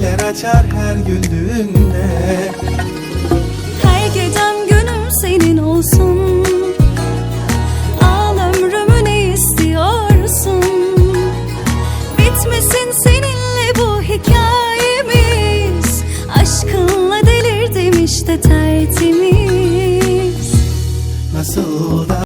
Güller açar her güldüğünde. Her gecem günüm senin olsun. Al ömrümü ne istiyorsun? Bitmesin seninle bu hikayemiz. Aşkınla delirdim işte tertemiz. Nasıl da